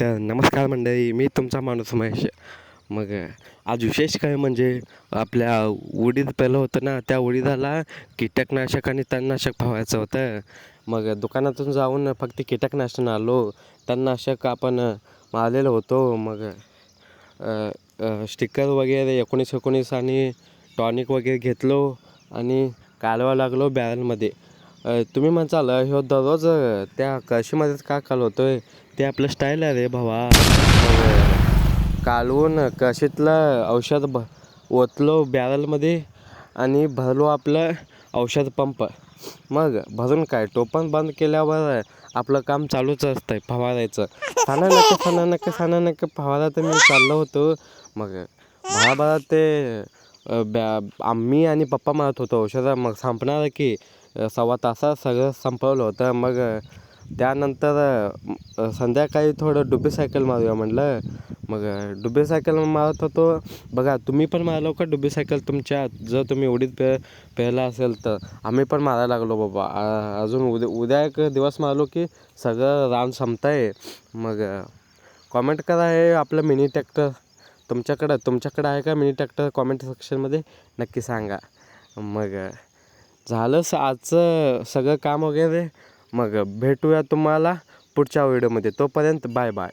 तर नमस्कार मंडळी मी तुमचा माणूस महेश. मग आज विशेष काय म्हणजे आपल्या उडीद पहिलं होतं ना त्या उडीदाला कीटकनाशक आणि तणनाशक फवायचं होतं. मग दुकानातून जाऊन फक्त कीटकनाशक आलो. तणनाशक आपण आलेलो होतो. मग स्टिकर वगैरे एकोणीस एकोणीस आणि टॉनिक वगैरे घेतलो आणि कालवा लागलो बॅरलमध्ये तुम्ही म्हणचाल ह्यो दररोज त्या कळशीमध्येच का कालवतोय ते आपलं स्टाईल आहे रे भावा. कालवून कशीतलं औषध भ ओतलो बॅरलमध्ये आणि भरलो आपलं औषध पंप. मग भरून काय? टोपण बंद केल्यावर आपलं काम चालूच असतं आहे फवारायचं. साना नका साना नका साना नका फवारा तर मी चाललो होतो. मग भराभरा ते बॅ आम्ही आणि पप्पा मारत होतो औषधं. मग संपणार की सव्वा तासात सगळं संपवलं होतं. मग त्यानंतर संध्याकाळी थोडं डुबी सायकल मारूया म्हटलं. मग डुबी सायकल मारत होतो. बघा तुम्ही पण मारलो का डुबी सायकल तुमच्या? जर तुम्ही उडीत पे प्यायला असेल तर. आम्ही पण मारायला लागलो बाबा. अजून उद्या उद्या एक दिवस मारलो की सगळं रान संपतंय. मग कॉमेंट करा हे आपलं मिनी ट्रॅक्टर तुमच्याकडं तुमच्याकडं आहे का मिनी ट्रॅक्टर कॉमेंट सेक्शनमध्ये नक्की सांगा. मग झालं स आजचं सगळं काम वगैरे. मग भेटूया तुम्हाला पुढच्या व्हिडिओमध्ये. तोपर्यंत बाय बाय.